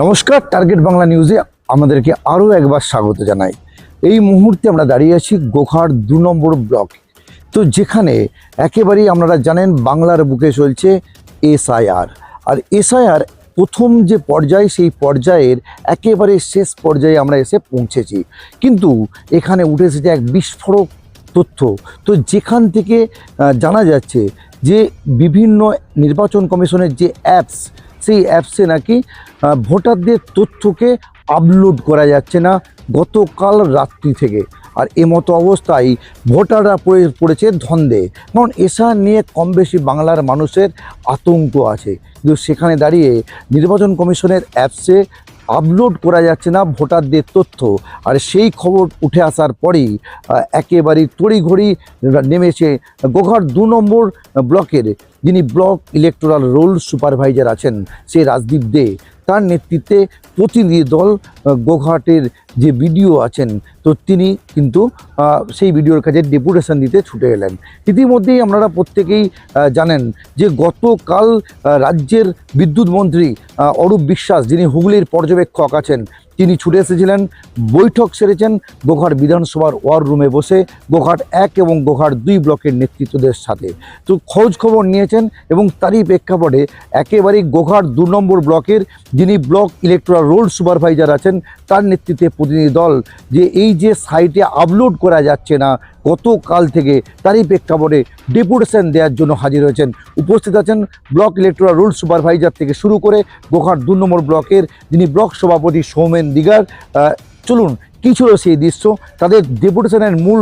নমস্কার টার্গেট বাংলা নিউজে আমাদেরকে আরও একবার স্বাগত জানাই। এই মুহূর্তে আমরা দাঁড়িয়ে আছি গোখার দু নম্বর ব্লক তো যেখানে একেবারেই আপনারা জানেন বাংলার বুকে চলছে এসআইআর। আর এসআইআর প্রথম যে পর্যায়, সেই পর্যায়ের একেবারে শেষ পর্যায়ে আমরা এসে পৌঁছেছি। কিন্তু এখানে উঠে এসেছে এক বিস্ফোরক তথ্য। তো যেখান থেকে জানা যাচ্ছে যে বিভিন্ন নির্বাচন কমিশনের যে অ্যাপস সেই অ্যাপসে নাকি ভোটারদের তথ্যকে আপলোড করা যাচ্ছে না গতকাল রাত্রি থেকে। আর এমতো অবস্থায় ভোটাররা পড়ে, পড়েছে ধন্দে। কারণ এসা নিয়ে কম বেশি বাংলার মানুষের আতঙ্ক আছে। কিন্তু সেখানে দাঁড়িয়ে নির্বাচন কমিশনের অ্যাপসে আপলোড করা যাচ্ছে না, ভোটারদের তথ্য। আর সেই খবর উঠে আসার পরেই একেবারে তড়িঘড়ি নেমেছে গোঘর দু নম্বর ব্লকের যিনি ব্লক ইলেকটোরাল রোল সুপারভাইজার আছেন সে রাজদীপ দে তার নেতৃত্বে প্রতিনিধি দল গোঘাটের যে বিডিও আছেন, তো তিনি কিন্তু সেই বিডিওর কাছে ডেপুটেশন দিতে ছুটে এলেন। ইতিমধ্যেই আপনারা প্রত্যেকেই জানেন যে গতকাল রাজ্যের বিদ্যুৎ মন্ত্রী অরূপ বিশ্বাস, যিনি হুগলির পর্যবেক্ষক আছেন তিনি ছুটে এসেছিলেন, বৈঠক সেরেছেন গোঘাট বিধানসভার ওয়ার রুমে বসে। গোঘাট এক এবং গোঘাট দুই ব্লকের নেতৃত্বদের সাথে। তো খোঁজ খবর নিয়েছেন এবং তারই প্রেক্ষাপটে একেবারেই গোঘাট দু নম্বর ব্লকের যিনি ব্লক ইলেকট্রাল রোল সুপারভাইজার আছেন, তার নেতৃত্বে প্রতিনিধি দল যে এই যে সাইটে আপলোড করা যাচ্ছে না গতকাল থেকে তারই প্রেক্ষাপটে ডেপুটেশন দেওয়ার জন্য হাজির হয়েছেন। উপস্থিত আছেন ব্লক ইলেকট্রাল রুল সুপারভাইজার থেকে শুরু করে গোঘাট দু নম্বর ব্লকের যিনি ব্লক সভাপতি সৌমেন দিগার চলুন কী ছিল সেই দৃশ্য? তাদের ডেপুটেশনের মূল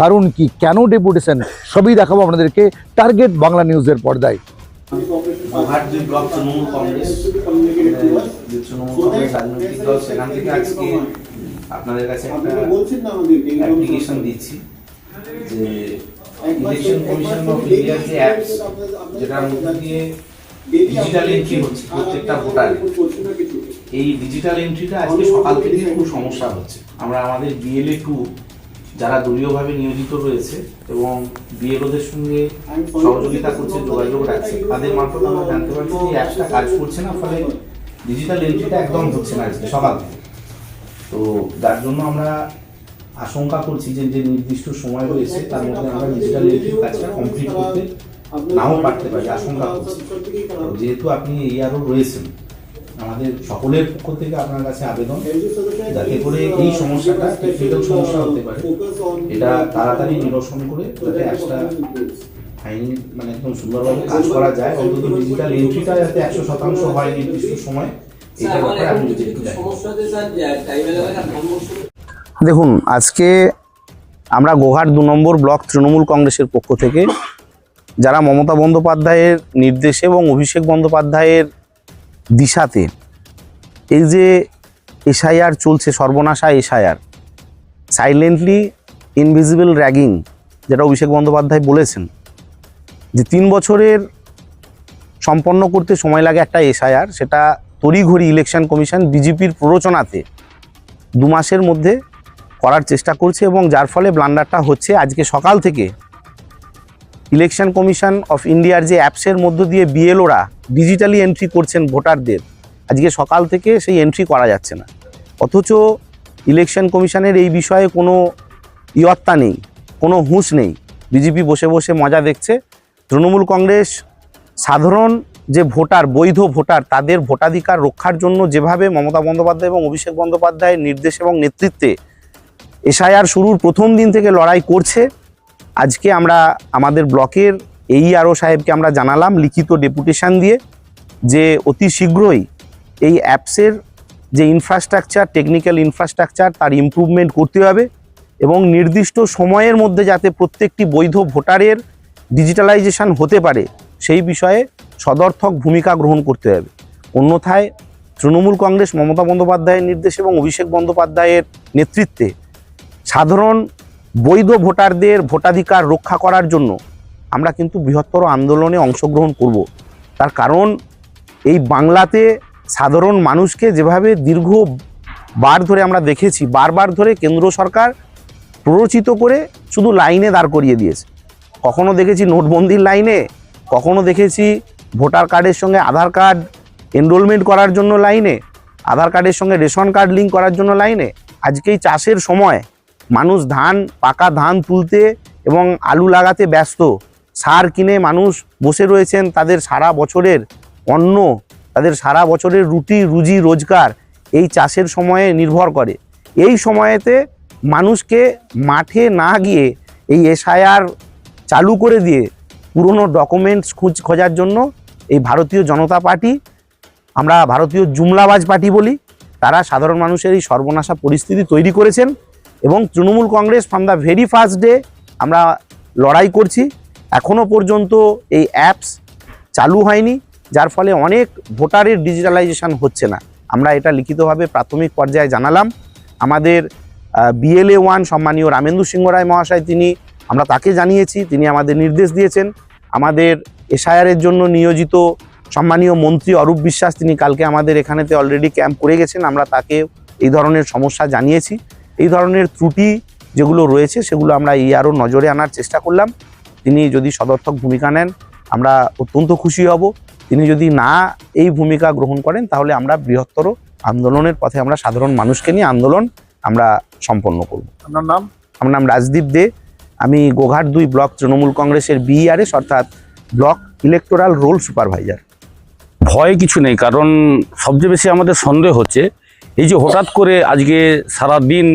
কারণ কি? কেন ডেপুটেশন? সবই দেখাবো আপনাদেরকে টার্গেট বাংলা নিউজের পর্দায়। গোঘাট দুই ব্লক তৃণমূল কংগ্রেস যে তৃণমূল কংগ্রেস রাজনৈতিক দল সেখান থেকে আজকে আপনাদের কাছে একটা অ্যাপ্লিকেশন দিচ্ছি। যে ইলেকশন কমিশন অফ ইন্ডিয়ার যে অ্যাপস যেটার মধ্যে দিয়ে ডিজিটাল এন্ট্রি হচ্ছে, প্রত্যেকটা ভোটারের এই ডিজিটাল এন্ট্রিটা আজকে সকাল থেকে খুব সমস্যা হচ্ছে। আমরা আমাদের বিএলএ টু যারা দলীয়ভাবে নিয়োজিত রয়েছে এবং বিএলওদের সঙ্গে সহযোগিতা করছে, যোগাযোগ রাখছে, তাদের মারফত আমরা জানতে পারছি যে অ্যাপসটা কাজ করছে না, ফলে ডিজিটাল এন্ট্রিটা একদম হচ্ছে না আজকে সকাল থেকে। তো যার জন্য আমরা আশঙ্কা করছি যে যে নির্দিষ্ট সময় রয়েছে তার মধ্যে আমরা ডিজিটাল এন্ট্রির কাজটা কমপ্লিট করতে নাও পারতে পারি আশঙ্কা করছি যেহেতু আপনি এই আরও রয়েছেন আমাদের সকলের পক্ষ থেকে আপনার কাছে আবেদন যাতে করে এই সমস্যাটা টেকনিক্যাল সমস্যা হতে পারে এটা তাড়াতাড়ি নিরসন করে যাতে একটা ফাইন মানে একদম সুন্দরভাবে কাজ করা যায় অন্তত ডিজিটাল এন্ট্রিটা যাতে একশো শতাংশ হয় নির্দিষ্ট সময় এটা ব্যাপারে আপনি যদি একটু দেখেন। দেখুন, আজকে আমরা গোহার দু নম্বর ব্লক তৃণমূল কংগ্রেসের পক্ষ থেকে যারা মমতা বন্দ্যোপাধ্যায়ের নির্দেশে এবং অভিষেক বন্দ্যোপাধ্যায়ের দিশাতে এই যে এসআইআর চলছে, সর্বনাশা এসআইআর সাইলেন্টলি ইনভিজিবল র্যাগিং যেটা অভিষেক বন্দ্যোপাধ্যায় বলেছেন, যে তিন বছরের সম্পন্ন করতে সময় লাগে একটা এসআইআর, সেটা তড়িঘড়ি ইলেকশন কমিশন বিজেপির প্ররোচনাতে দু মাসের মধ্যে করার চেষ্টা করছে এবং যার ফলে ব্লান্ডারটা হচ্ছে আজকে সকাল থেকে ইলেকশন কমিশন অফ ইন্ডিয়ার যে অ্যাপসের মধ্য দিয়ে বিএলওরা ডিজিটালি এন্ট্রি করছেন ভোটারদের, আজকে সকাল থেকে সেই এন্ট্রি করা যাচ্ছে না। অথচ ইলেকশন কমিশনের এই বিষয়ে কোনো ইয়ত্তা নেই, কোনো হুঁশ নেই। বিজেপি বসে বসে মজা দেখছে। তৃণমূল কংগ্রেস সাধারণ যে ভোটার, বৈধ ভোটার, তাদের ভোটাধিকার রক্ষার জন্য যেভাবে মমতা বন্দ্যোপাধ্যায় এবং অভিষেক বন্দ্যোপাধ্যায়ের নির্দেশ এবং নেতৃত্বে এসআইআর শুরুর প্রথম দিন থেকে লড়াই করছে। আজকে আমরা আমাদের ব্লকের এই আরও সাহেবকে আমরা জানালাম লিখিত ডেপুটেশন দিয়ে যে অতি শীঘ্রই এই অ্যাপসের যে ইনফ্রাস্ট্রাকচার টেকনিক্যাল ইনফ্রাস্ট্রাকচার তার ইমপ্রুভমেন্ট করতে হবে এবং নির্দিষ্ট সময়ের মধ্যে যাতে প্রত্যেকটি বৈধ ভোটারের ডিজিটালাইজেশন হতে পারে, সেই বিষয়ে সদর্থক ভূমিকা গ্রহণ করতে হবে। অন্যথায় তৃণমূল কংগ্রেস মমতা বন্দ্যোপাধ্যায়ের নির্দেশ এবং অভিষেক বন্দ্যোপাধ্যায়ের নেতৃত্বে সাধারণ বৈধ ভোটারদের ভোটাধিকার রক্ষা করার জন্য আমরা কিন্তু বৃহত্তর আন্দোলনে অংশগ্রহণ করব। তার কারণ, এই বাংলাতে সাধারণ মানুষকে যেভাবে দীর্ঘ বার ধরে আমরা দেখেছি বারবার ধরে কেন্দ্র সরকার প্ররোচিত করে শুধু লাইনে দাঁড় করিয়ে দিয়েছে। কখনো দেখেছি নোটবন্দির লাইনে, কখনো দেখেছি ভোটার কার্ডের সঙ্গে আধার কার্ড এনরোলমেন্ট করার জন্য লাইনে, আধার কার্ডের সঙ্গে রেশন কার্ড লিঙ্ক করার জন্য লাইনে। আজকেই চাষের সময় মানুষ ধান, পাকা ধান তুলতে এবং আলু লাগাতে ব্যস্ত। সার কিনে মানুষ বসে রয়েছেন তাদের সারা বছরের অন্ন, তাদের সারা বছরের রুটি, রুজি, রোজগার এই চাষের সময়ে নির্ভর করে। এই সময়েতে মানুষকে মাঠে না গিয়ে এই এসআইআর চালু করে দিয়ে পুরনো ডকুমেন্টস খুঁজ, খোঁজার জন্য এই ভারতীয় জনতা পার্টি, আমরা ভারতীয় জুমলাবাজ পার্টি বলি, তারা সাধারণ মানুষের এই সর্বনাশা পরিস্থিতি তৈরি করেছেন। এবং Trinamool Congress from the very first day আমরা লড়াই করছি। এখনও পর্যন্ত এই অ্যাপস চালু হয়নি, যার ফলে অনেক ভোটারের ডিজিটালাইজেশন হচ্ছে না। আমরা এটা লিখিতভাবে প্রাথমিক পর্যায়ে জানালাম। আমাদের বিএলএ ওয়ান সম্মানীয় রামেন্দু সিংহ রায় মহাশয় তিনি, আমরা তাকে জানিয়েছি, তিনি আমাদের নির্দেশ দিয়েছেন। আমাদের এসআইআরের জন্য নিয়োজিত সম্মানীয় মন্ত্রী অরূপ বিশ্বাস, তিনি কালকে আমাদের এখানেতে অলরেডি ক্যাম্প করে গেছেন। আমরা তাকে এই ধরনের সমস্যা জানিয়েছি। এই ধরনের ত্রুটি যেগুলো রয়েছে সেগুলো আমরা এই আরও নজরে আনার চেষ্টা করলাম। তিনি যদি সদর্থক ভূমিকা নেন আমরা অত্যন্ত খুশি হব। তিনি যদি না এই ভূমিকা গ্রহণ করেন তাহলে আমরা বৃহত্তর আন্দোলনের পথে আমরা সাধারণ মানুষকে নিয়ে আন্দোলন আমরা সম্পন্ন করব। আপনার নাম? আমার নাম রাজদীপ দে। আমি গোঘাট দুই ব্লক তৃণমূল কংগ্রেসের বিআরএস অর্থাৎ ব্লক ইলেকটোরাল রোল সুপারভাইজার ভয় কিছু নেই কারণ সবচেয়ে বেশি আমাদের সন্দেহ হচ্ছে এই যে হঠাৎ করে আজকে সারা দিন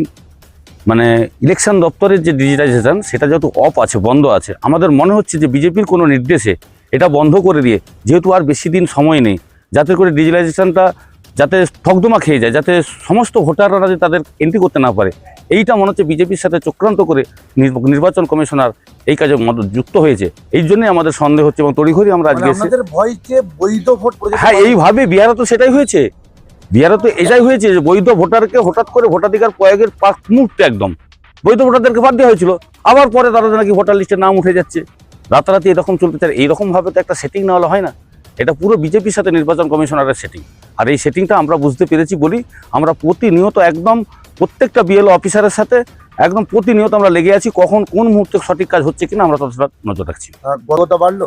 মানে ইলেকশন দপ্তরের যে ডিজিটাইজেশন সেটা যেহেতু অফ আছে বন্ধ আছে আমাদের মনে হচ্ছে যে বিজেপির কোনো নির্দেশে এটা বন্ধ করে দিয়ে যেহেতু আর বেশি দিন সময় নেই যাতে করে ডিজিটাইজেশনটা যাতে থকদমা খেয়ে যায় যাতে সমস্ত ভোটাররা যে তাদের এন্ট্রি করতে না পারে এইটা মনে হচ্ছে বিজেপির সাথে চক্রান্ত করে নির্ব- নির্বাচন কমিশনার এই কাজে যুক্ত হয়েছে। এই জন্যই আমাদের সন্দেহ হচ্ছে এবং তড়িঘড়ি আমরা আজকে বৈধ ভোট হ্যাঁ এইভাবে বিহারে তো সেটাই হয়েছে। বিহারে তো এটাই হয়েছে যে বৈধ ভোটারকে হঠাৎ করে ভোটাধিকার প্রয়োগের পাক মুহূর্তে একদম। বৈধ ভোটারদেরকে বাদ দেওয়া হয়েছিল। আবার পরে তারা নাকি ভোটার লিস্টে নাম উঠে যাচ্ছে। রাতারাতি এরকম চলতে চায় এইরকম ভাবে তো একটা সেটিং না হলে হয় না? এটা পুরো বিজেপির সাথে নির্বাচন কমিশনারের সেটিং আর এই সেটিংটা আমরা বুঝতে পেরেছি বলি আমরা প্রতিনিয়ত একদম প্রত্যেকটা বিএলও অফিসারের সাথে একদম প্রতিনিয়ত আমরা লেগে আছি কখন কোন মুহূর্তে সঠিক কাজ হচ্ছে কিনা আমরা ততটা নজর রাখছি। গতটা বাড়লো?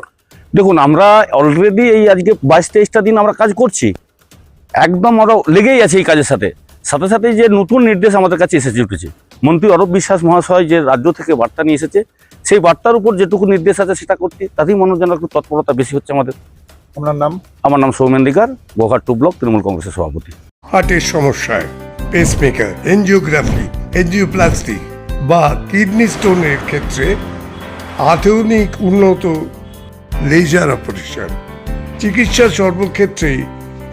দেখুন আমরা অলরেডি এই আজকে বাইশ তেইশটা দিন আমরা কাজ করছি। একদম আমরা লেগেই আছে এই কাজের সাথে। সাথে সাথে যে নতুন নির্দেশ আমাদের কাছে এসেছে উঠেছে। মন্ত্রী অরূপ বিশ্বাস মহাশয় যে রাজ্য থেকে বার্তা নিয়ে এসেছে সেই বার্তার উপর যেটুকু নির্দেশ আছে সেটা করতে তাতেই মনে যেন একটু তৎপরতা বেশি হচ্ছে আমাদের। আপনার নাম? আমার নাম সৌমেন্দিকার গোঘাট টু ব্লক তৃণমূল কংগ্রেসের সভাপতি। হার্টের সমস্যায় পেসমেকার এনজিওগ্রাফি এনজিওপ্লাস্টি বা কিডনি স্টোনের ক্ষেত্রে আধুনিক উন্নত লেজার অপারেশন চিকিৎসা সর্বক্ষেত্রেই